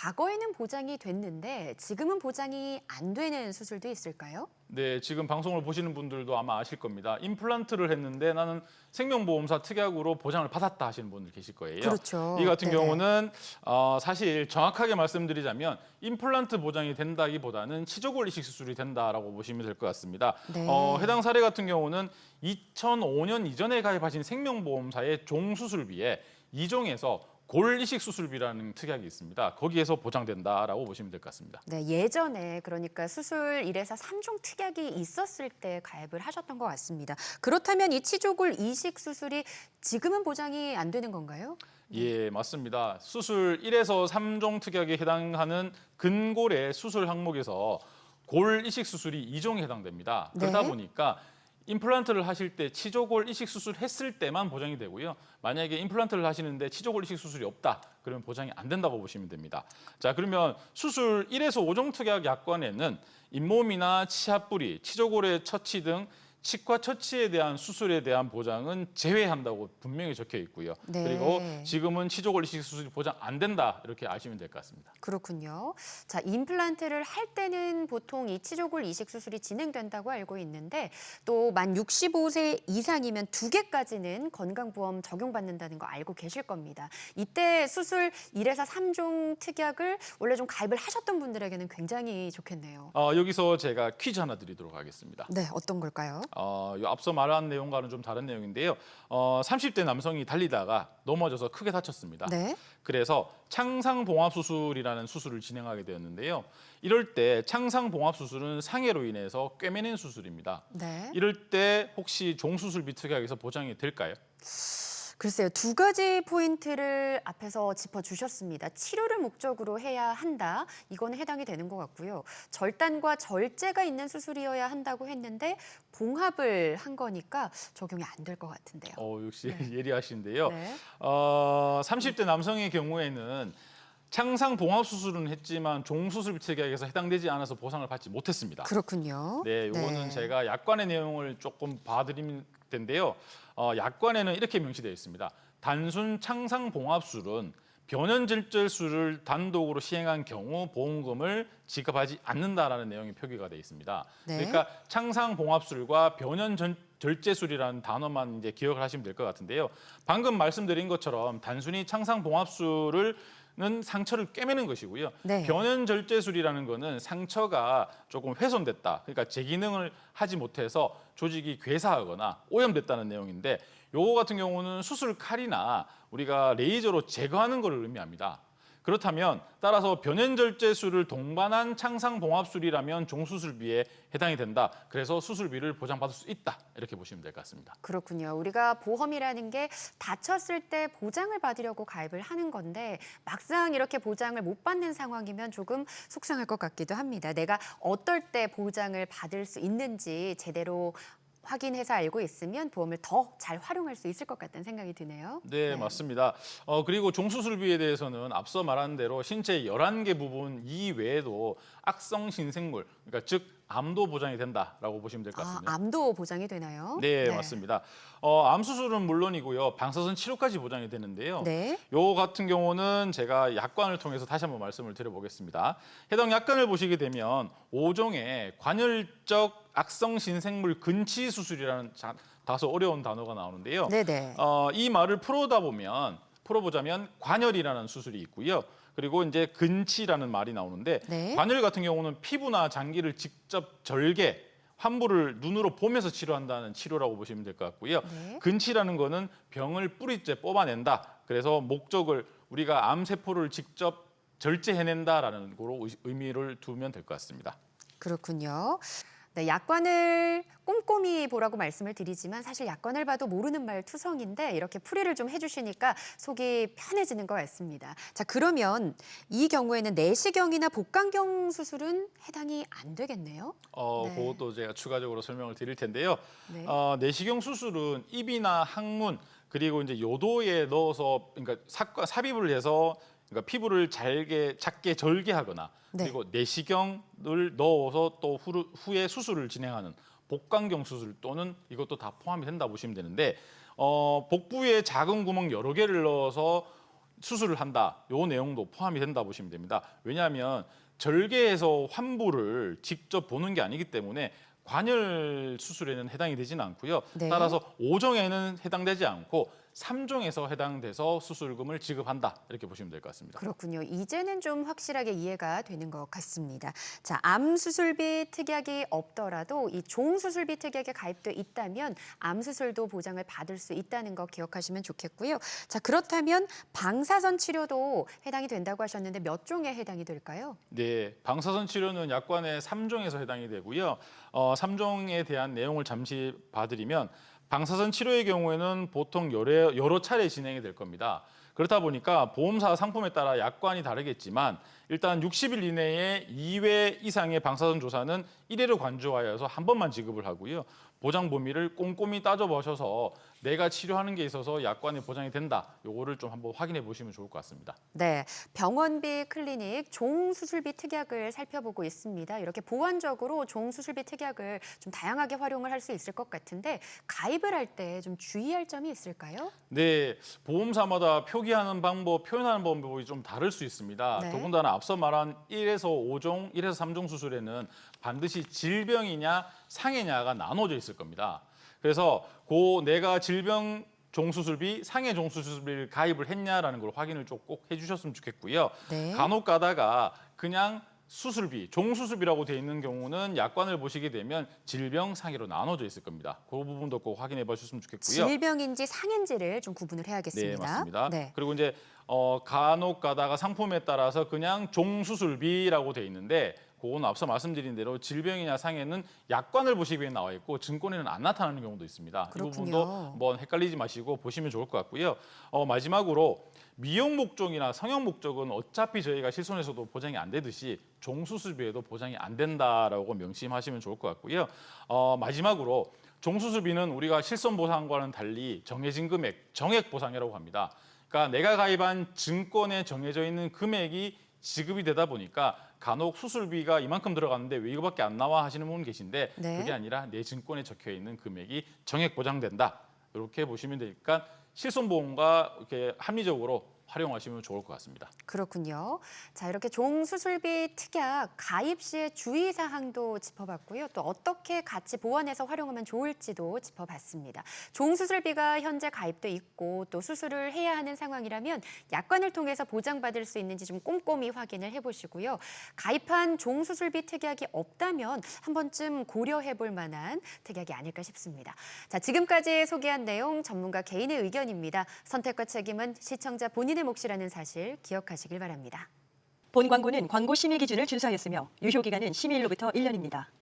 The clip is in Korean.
과거에는 보장이 됐는데 지금은 보장이 안 되는 수술도 있을까요? 네, 지금 방송을 보시는 분들도 아마 아실 겁니다. 임플란트를 했는데 나는 생명보험사 특약으로 보장을 받았다 하시는 분들 계실 거예요. 그렇죠. 이 같은 네네. 경우는 어, 사실 정확하게 말씀드리자면 임플란트 보장이 된다기보다는 치조골 이식 수술이 된다라고 보시면 될 것 같습니다. 네. 어, 해당 사례 같은 경우는 2005년 이전에 가입하신 생명보험사의 종수술비에 이종에서 골 이식 수술비라는 특약이 있습니다. 거기에서 보장된다라고 보시면 될 것 같습니다. 네, 예전에 그러니까 수술 1에서 3종 특약이 있었을 때 가입을 하셨던 것 같습니다. 그렇다면 이 치조골 이식 수술이 지금은 보장이 안 되는 건가요? 예, 맞습니다. 수술 1에서 3종 특약에 해당하는 근골의 수술 항목에서 골 이식 수술이 2종에 해당됩니다. 그러다 네. 보니까 임플란트를 하실 때 치조골 이식 수술 했을 때만 보장이 되고요. 만약에 임플란트를 하시는데 치조골 이식 수술이 없다. 그러면 보장이 안 된다고 보시면 됩니다. 자, 그러면 수술 1에서 5종 특약 약관에는 잇몸이나 치아 뿌리, 치조골의 처치 등 치과 처치에 대한 수술에 대한 보장은 제외한다고 분명히 적혀 있고요. 네. 그리고 지금은 치조골 이식 수술이 보장 안 된다 이렇게 아시면 될 것 같습니다. 그렇군요. 자, 임플란트를 할 때는 보통 이 치조골 이식 수술이 진행된다고 알고 있는데 또 만 65세 이상이면 두 개까지는 건강보험 적용받는다는 거 알고 계실 겁니다. 이때 수술 1에서 3종 특약을 원래 좀 가입을 하셨던 분들에게는 굉장히 좋겠네요. 어, 여기서 제가 퀴즈 하나 드리도록 하겠습니다. 네, 어떤 걸까요? 어, 요 앞서 말한 내용과는 좀 다른 내용인데요. 어, 30대 남성이 달리다가 넘어져서 크게 다쳤습니다. 네. 그래서 창상봉합 수술이라는 수술을 진행하게 되었는데요. 이럴 때 창상봉합 수술은 상해로 인해서 꿰매낸 수술입니다. 네. 이럴 때 혹시 종수술 비 특약에서 보장이 될까요? 글쎄요, 두 가지 포인트를 앞에서 짚어주셨습니다. 치료를 목적으로 해야 한다. 이거는 해당이 되는 것 같고요. 절단과 절제가 있는 수술이어야 한다고 했는데 봉합을 한 거니까 적용이 안 될 것 같은데요. 어, 역시 예리하신데요. 네. 어, 30대 남성의 경우에는 창상 봉합 수술은 했지만 종수술 특약에서 해당되지 않아서 보상을 받지 못했습니다. 그렇군요. 네, 이거는 네. 제가 약관의 내용을 조금 봐드릴 텐데요. 어, 약관에는 이렇게 명시되어 있습니다. 단순 창상 봉합술은 변연절제술을 단독으로 시행한 경우 보험금을 지급하지 않는다라는 내용이 표기가 되어 있습니다. 네. 그러니까 창상 봉합술과 변연 전- 절제술이라는 단어만 이제 기억을 하시면 될 것 같은데요. 방금 말씀드린 것처럼 단순히 창상 봉합술을 는 상처를 꿰매는 것이고요. 네. 변연 절제술이라는 거는 상처가 조금 훼손됐다. 그러니까 제 기능을 하지 못해서 조직이 괴사하거나 오염됐다는 내용인데 요거 같은 경우는 수술 칼이나 우리가 레이저로 제거하는 것을 의미합니다. 그렇다면 따라서 변연절제술을 동반한 창상봉합술이라면 종수술비에 해당이 된다. 그래서 수술비를 보장받을 수 있다. 이렇게 보시면 될 것 같습니다. 그렇군요. 우리가 보험이라는 게 다쳤을 때 보장을 받으려고 가입을 하는 건데 막상 이렇게 보장을 못 받는 상황이면 조금 속상할 것 같기도 합니다. 내가 어떨 때 보장을 받을 수 있는지 제대로 확인해서 알고 있으면 보험을 더 잘 활용할 수 있을 것 같다는 생각이 드네요. 네, 맞습니다. 어, 그리고 종수술비에 대해서는 앞서 말한 대로 신체 11개 부분 이외에도 악성 신생물, 그러니까 즉 암도 보장이 된다라고 보시면 될것 아, 같습니다. 암도 보장이 되나요? 네, 맞습니다. 어, 암 수술은 물론이고요. 방사선 치료까지 보장이 되는데요. 네. 요 같은 경우는 제가 약관을 통해서 다시 한번 말씀을 드려보겠습니다. 해당 약관을 보시게 되면 5종의 관열적 악성 신생물 근치 수술이라는 자- 다소 어려운 단어가 나오는데요. 네네. 어, 이 말을 풀어다 보면 풀어보자면 관열이라는 수술이 있고요. 그리고 이제 근치라는 말이 나오는데 네. 관열 같은 경우는 피부나 장기를 직접 절개 환부를 눈으로 보면서 치료한다는 치료라고 보시면 될 것 같고요. 네. 근치라는 거는 병을 뿌리째 뽑아낸다. 그래서 목적을 우리가 암 세포를 직접 절제해낸다라는 거로 의- 의미를 두면 될 것 같습니다. 그렇군요. 네, 약관을 꼼꼼히 보라고 말씀을 드리지만 사실 약관을 봐도 모르는 말 투성인데 이렇게 풀이를 좀 해주시니까 속이 편해지는 것 같습니다. 자 그러면 이 경우에는 내시경이나 복강경 수술은 해당이 안 되겠네요. 어, 네. 그것도 제가 추가적으로 설명을 드릴 텐데요. 네. 어, 내시경 수술은 입이나 항문 그리고 이제 요도에 넣어서 그러니까 삽, 삽입을 해서 그러니까 피부를 잘게 작게 절개하거나 네. 그리고 내시경을 넣어서 또 후, 후에 수술을 진행하는 복강경 수술 또는 이것도 다 포함이 된다 보시면 되는데 어, 복부에 작은 구멍 여러 개를 넣어서 수술을 한다. 요 내용도 포함이 된다 보시면 됩니다. 왜냐하면 절개에서 환부를 직접 보는 게 아니기 때문에 관열 수술에는 해당이 되지는 않고요. 네. 따라서 5종에는 해당되지 않고 3종에서 해당돼서 수술금을 지급한다. 이렇게 보시면 될 것 같습니다. 그렇군요. 이제는 좀 확실하게 이해가 되는 것 같습니다. 자, 암 수술비 특약이 없더라도 이 종 수술비 특약에 가입돼 있다면 암 수술도 보장을 받을 수 있다는 거 기억하시면 좋겠고요. 자, 그렇다면 방사선 치료도 해당이 된다고 하셨는데 몇 종에 해당이 될까요? 네, 방사선 치료는 약관의 3종에서 해당이 되고요. 어, 3종에 대한 내용을 잠시 봐드리면 방사선 치료의 경우에는 보통 여러, 여러 차례 진행이 될 겁니다. 그렇다 보니까 보험사 상품에 따라 약관이 다르겠지만 일단 60일 이내에 2회 이상의 방사선 조사는 1회로 관주하여서 한 번만 지급을 하고요. 보장 범위를 꼼꼼히 따져보셔서 내가 치료하는 게 있어서 약관이 보장이 된다. 요거를 좀 한번 확인해 보시면 좋을 것 같습니다. 네, 병원비 클리닉 종 수술비 특약을 살펴보고 있습니다. 이렇게 보완적으로 종 수술비 특약을 좀 다양하게 활용을 할 수 있을 것 같은데 가입을 할 때 좀 주의할 점이 있을까요? 네, 보험사마다 표기하는 방법, 표현하는 방법이 좀 다를 수 있습니다. 네. 더군다나 앞서 말한 1에서 5종, 1에서 3종 수술에는 반드시 질병이냐 상해냐가 나눠져 있을 겁니다. 그래서 고 내가 질병 종수술비, 상해 종수술비를 가입을 했냐라는 걸 확인을 좀 꼭 해주셨으면 좋겠고요. 네. 간혹 가다가 그냥 수술비, 종수술비라고 돼 있는 경우는 약관을 보시게 되면 질병 상해로 나눠져 있을 겁니다. 그 부분도 꼭 확인해 보셨으면 좋겠고요. 질병인지 상해인지를 좀 구분을 해야겠습니다. 네, 맞습니다. 네. 그리고 이제 어, 간혹 가다가 상품에 따라서 그냥 종수술비라고 돼 있는데 그거는 앞서 말씀드린 대로 질병이나 상해는 약관을 보시기에 나와 있고 증권에는 안 나타나는 경우도 있습니다. 이 그렇군요. 부분도 한번 헷갈리지 마시고 보시면 좋을 것 같고요. 어, 마지막으로 미용 목적이나 성형 목적은 어차피 저희가 실손에서도 보장이 안 되듯이 종수술비에도 보장이 안 된다라고 명심하시면 좋을 것 같고요. 어, 마지막으로 종수술비는 우리가 실손 보상과는 달리 정해진 금액, 정액 보상이라고 합니다. 그러니까 내가 가입한 증권에 정해져 있는 금액이 지급이 되다 보니까 간혹 수술비가 이만큼 들어갔는데 왜 이거밖에 안 나와 하시는 분 계신데 네. 그게 아니라 내 증권에 적혀 있는 금액이 정액 보장된다. 이렇게 보시면 되니까 실손보험과 이렇게 합리적으로 활용하시면 좋을 것 같습니다. 그렇군요. 자, 이렇게 종 수술비 특약 가입 시의 주의 사항도 짚어봤고요. 또 어떻게 같이 보완해서 활용하면 좋을지도 짚어봤습니다. 종 수술비가 현재 가입돼 있고 또 수술을 해야 하는 상황이라면 약관을 통해서 보장받을 수 있는지 좀 꼼꼼히 확인을 해보시고요. 가입한 종 수술비 특약이 없다면 한 번쯤 고려해 볼 만한 특약이 아닐까 싶습니다. 자, 지금까지 소개한 내용 전문가 개인의 의견입니다. 선택과 책임은 시청자 본인 의 몫이라는 사실 기억하시길 바랍니다. 본 광고는 광고 심의 기준을 준수하였으며 유효 기간은 심의일로부터 1년입니다.